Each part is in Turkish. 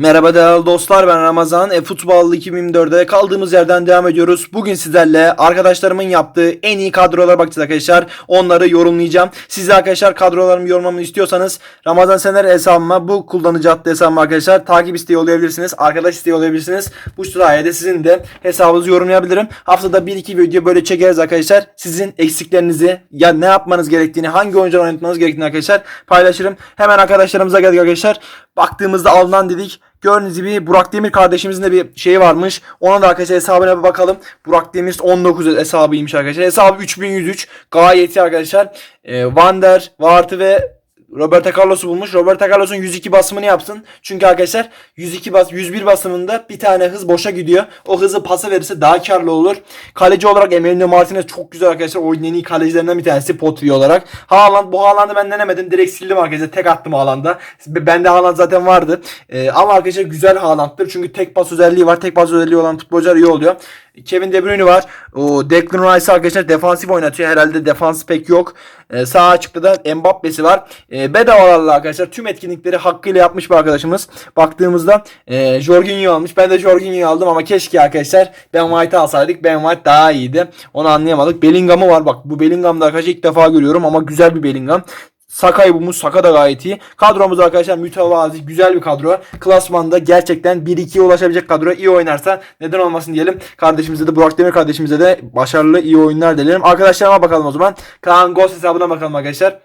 Merhaba değerli dostlar ben Ramazan. E, Futbol 2024'de kaldığımız yerden devam ediyoruz. Bugün sizlerle arkadaşlarımın yaptığı en iyi kadrolara bakacağız arkadaşlar. Onları yorumlayacağım. Siz arkadaşlar kadrolarımı yorumlamamı istiyorsanız Ramazan Sener hesabıma bu kullanıcı adlı hesabıma arkadaşlar takip isteği olabilirsiniz. Arkadaş isteği olabilirsiniz. Bu sayede sizin de hesabınızı yorumlayabilirim. Haftada 1-2 video böyle çekeriz arkadaşlar. Sizin eksiklerinizi ya ne yapmanız gerektiğini hangi oyuncuları oynatmanız gerektiğini arkadaşlar paylaşırım. Hemen arkadaşlarımıza geldik arkadaşlar. Baktığımızda alınan dedik. Gördüğünüz gibi Burak Demir kardeşimizin de bir şeyi varmış. Ona da arkadaşlar hesabına bir bakalım. Burak Demir 19 hesabıymış arkadaşlar. Hesabı 3103. Gayet iyi arkadaşlar. Ee, Vander, Vartı ve Roberto Carlos'u bulmuş. Roberto Carlos'un 102 basımını yapsın. Çünkü arkadaşlar 102 bas 101 basımında bir tane hız boşa gidiyor. O hızı pasa verirse daha karlı olur. Kaleci olarak Emiliano Martinez çok güzel arkadaşlar. Oyunun en iyi kalecilerinden bir tanesi Potri olarak. Haaland bu Haaland'ı ben denemedim. Direkt sildim arkadaşlar. Tek attım Haaland'a. Bende Haaland zaten vardı. Ee, ama arkadaşlar güzel Haaland'dır. Çünkü tek pas özelliği var. Tek pas özelliği olan futbolcular iyi oluyor. Kevin De Bruyne var. O Declan Rice arkadaşlar defansif oynatıyor. Herhalde defans pek yok. Ee, sağ açıkta da Mbappe'si var. Ee, bedavalarla arkadaşlar tüm etkinlikleri hakkıyla yapmış bir arkadaşımız. Baktığımızda e, Jorginho almış. Ben de Jorginho'yu aldım ama keşke arkadaşlar Ben White'ı alsaydık. Ben White daha iyiydi. Onu anlayamadık. Bellingham'ı var. Bak bu Bellingham'da arkadaşlar ilk defa görüyorum ama güzel bir Bellingham. Saka'yı bulmuş. Saka da gayet iyi. Kadromuz arkadaşlar mütevazi. Güzel bir kadro. Klasmanda gerçekten 1-2'ye ulaşabilecek kadro. iyi oynarsa neden olmasın diyelim. Kardeşimize de Burak Demir kardeşimize de başarılı iyi oyunlar dilerim. Arkadaşlarıma bakalım o zaman. Kaan Ghost hesabına bakalım arkadaşlar.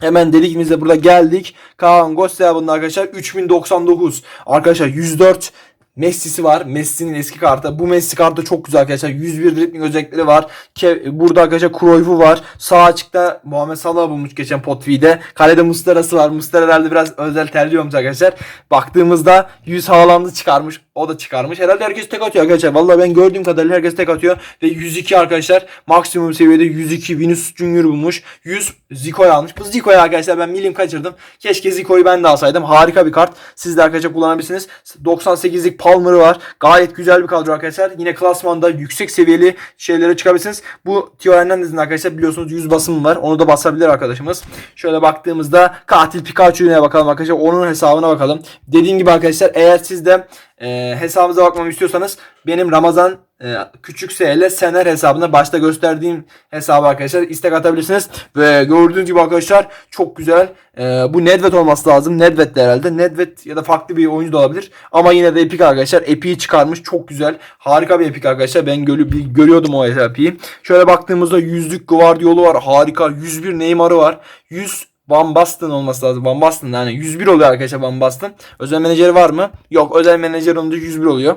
Hemen dediğimizde burada geldik. Kaan Ghost hesabında arkadaşlar 3099. Arkadaşlar 104 Messi'si var. Messi'nin eski kartı. Bu Messi kartı çok güzel arkadaşlar. 101 dribbling özellikleri var. Ke burada arkadaşlar Cruyff'u var. Sağ açıkta Muhammed Salah bulmuş geçen Potvi'de. Kalede Muslera'sı var. Muslera herhalde biraz özel tercih olmuş arkadaşlar. Baktığımızda 100 Haaland'ı çıkarmış. O da çıkarmış. Herhalde herkes tek atıyor arkadaşlar. Vallahi ben gördüğüm kadarıyla herkes tek atıyor. Ve 102 arkadaşlar. Maksimum seviyede 102 Vinicius Junior bulmuş. 100 Zico'yu almış. Bu Zico'yu arkadaşlar ben milim kaçırdım. Keşke Zico'yu ben de alsaydım. Harika bir kart. Siz de arkadaşlar kullanabilirsiniz. 98'lik Palmer'ı var. Gayet güzel bir kadro arkadaşlar. Yine klasmanda yüksek seviyeli şeylere çıkabilirsiniz. Bu Tio Hernandez'in arkadaşlar biliyorsunuz 100 basım var. Onu da basabilir arkadaşımız. Şöyle baktığımızda katil Pikachu'ya bakalım arkadaşlar. Onun hesabına bakalım. Dediğim gibi arkadaşlar eğer siz de e, hesabınıza bakmamı istiyorsanız benim Ramazan e, küçük S ile Sener hesabına başta gösterdiğim hesabı arkadaşlar istek atabilirsiniz. Ve gördüğünüz gibi arkadaşlar çok güzel. E, bu Nedved olması lazım. Nedved de herhalde. Nedved ya da farklı bir oyuncu da olabilir. Ama yine de Epic arkadaşlar. Epic'i çıkarmış. Çok güzel. Harika bir Epic arkadaşlar. Ben görü görüyordum o Epic'i. Şöyle baktığımızda yüzlük Guardiola'u var. Harika. 101 Neymar'ı var. 100 Van Basten olması lazım. Van Basten yani 101 oluyor arkadaşlar Van Basten. Özel menajeri var mı? Yok özel menajer olunca 101 oluyor.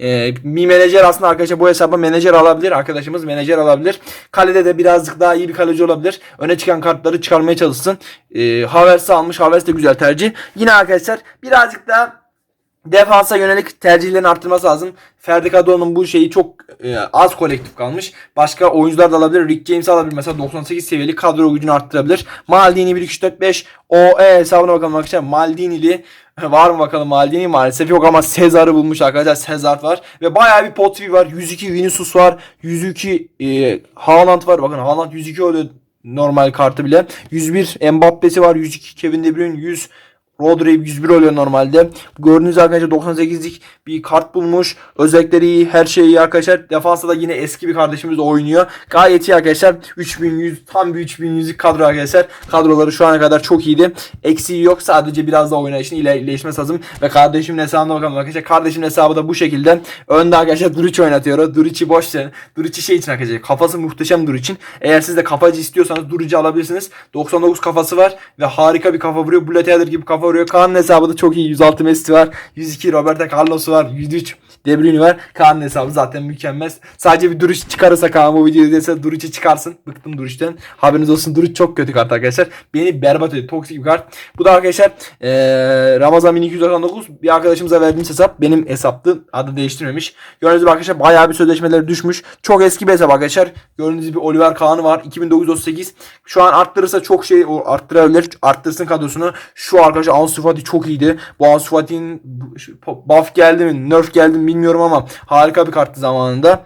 Ee, bir menajer aslında arkadaşlar bu hesaba menajer alabilir. Arkadaşımız menajer alabilir. Kalede de birazcık daha iyi bir kaleci olabilir. Öne çıkan kartları çıkarmaya çalışsın. Ee, Havertz'i almış. Havertz de güzel tercih. Yine arkadaşlar birazcık daha Defansa yönelik tercihlerini arttırması lazım. Ferdi Kadıoğlu'nun bu şeyi çok e, az kolektif kalmış. Başka oyuncular da alabilir. Rick James alabilir. Mesela 98 seviyeli kadro gücünü arttırabilir. Maldini 1 2 4 5 OE hesabına bakalım arkadaşlar. Maldini'li var mı bakalım Maldini maalesef yok ama Sezar'ı bulmuş arkadaşlar. Sezar var ve bayağı bir Potri var. 102 Vinicius var. 102 e, Haaland var. Bakın Haaland 102 oluyor normal kartı bile. 101 Mbappe'si var. 102 Kevin De Bruyne 100 Rodri 101 oluyor normalde. Gördüğünüz arkadaşlar 98'lik bir kart bulmuş. Özellikleri iyi, her şey iyi arkadaşlar. Defansta da yine eski bir kardeşimiz oynuyor. Gayet iyi arkadaşlar. 3100 tam bir 3100'lük kadro arkadaşlar. Kadroları şu ana kadar çok iyiydi. Eksiği yok. Sadece biraz daha oynayışın ilerleşmesi lazım. Ve kardeşimin hesabına bakalım arkadaşlar. Kardeşimin hesabı da bu şekilde. Önde arkadaşlar Duric oynatıyor. Duric'i boş verin. Duric'i şey için arkadaşlar. Kafası muhteşem Duric'in. Eğer siz de kafacı istiyorsanız Duric'i alabilirsiniz. 99 kafası var ve harika bir kafa vuruyor. Bullet gibi kafa vuruyor. Kaan'ın hesabı da çok iyi. 106 Messi var. 102 Roberto Carlos var. 103 De Bruyne var. Kaan'ın hesabı zaten mükemmel. Sadece bir duruş çıkarırsa Kaan bu videoyu dese Duric'i çıkarsın. Bıktım Duric'ten. Haberiniz olsun Duric çok kötü kart arkadaşlar. Beni berbat ediyor. Toksik bir kart. Bu da arkadaşlar ee, Ramazan 1299 bir arkadaşımıza verdiğimiz hesap. Benim hesaptı. Adı değiştirmemiş. Gördüğünüz gibi arkadaşlar bayağı bir sözleşmeleri düşmüş. Çok eski bir hesap arkadaşlar. Gördüğünüz gibi Oliver Kaan'ı var. 2938. Şu an arttırırsa çok şey arttırabilir. Arttırsın kadrosunu. Şu arkadaşlar Ansu Fati çok iyiydi. Bu Ansu Fati'nin buff geldi mi, nerf geldi mi bilmiyorum ama harika bir karttı zamanında.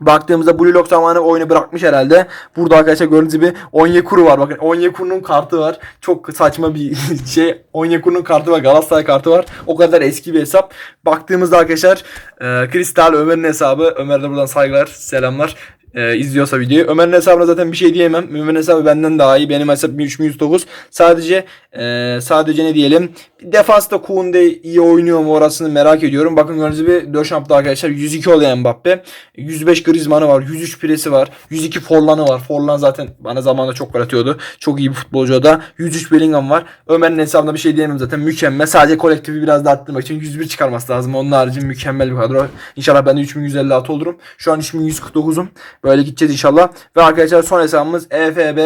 Baktığımızda Blue Lock zamanı oyunu bırakmış herhalde. Burada arkadaşlar gördüğünüz gibi Onyekuru var. Bakın Onyekuru'nun kartı var. Çok saçma bir şey. Onyekuru'nun kartı var. Galatasaray kartı var. O kadar eski bir hesap. Baktığımızda arkadaşlar e, Kristal Ömer'in hesabı. Ömer'e de buradan saygılar, selamlar. E, izliyorsa videoyu. Ömer'in hesabına zaten bir şey diyemem. Ömer'in hesabı benden daha iyi. Benim hesabım 3109. Sadece e, sadece ne diyelim. Defansta Kunde iyi oynuyor mu orasını merak ediyorum. Bakın gördüğünüz gibi Döşamp'ta arkadaşlar 102 oluyor Mbappe. 105 Griezmann'ı var. 103 Piresi var. 102 Forlan'ı var. Forlan zaten bana zamanında çok gol. Çok iyi bir futbolcu da. 103 Bellingham var. Ömer'in hesabında bir şey diyemem zaten. Mükemmel. Sadece kolektifi biraz da arttırmak için 101 çıkarması lazım. Onun harici mükemmel bir kadro. İnşallah ben de 3156 olurum. Şu an 3149'um. Böyle gideceğiz inşallah. Ve arkadaşlar son hesabımız E EFB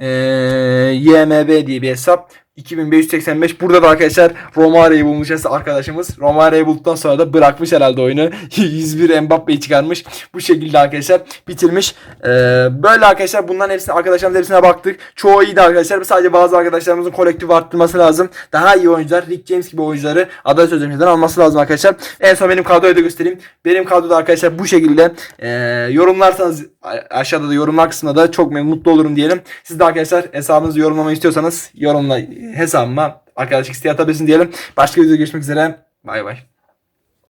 eee, YMB diye bir hesap. 2585. Burada da arkadaşlar Romario'yu bulmuş arkadaşımız. Romario'yu bulduktan sonra da bırakmış herhalde oyunu. 101 Mbappe'yi çıkarmış. Bu şekilde arkadaşlar bitirmiş. Ee, böyle arkadaşlar bunların hepsine arkadaşlarımız hepsine baktık. Çoğu iyiydi arkadaşlar. Sadece bazı arkadaşlarımızın kolektif arttırması lazım. Daha iyi oyuncular, Rick James gibi oyuncuları aday sözleşmeden alması lazım arkadaşlar. En son benim kadroyu da göstereyim. Benim kadroda arkadaşlar bu şekilde ee, yorumlarsanız aşağıda da yorumlar kısmında da çok mutlu olurum diyelim. Siz de arkadaşlar hesabınızı yorumlamayı istiyorsanız yorumla hesabıma arkadaşlık isteği atabilirsiniz diyelim. Başka videoda görüşmek üzere. Bay bay.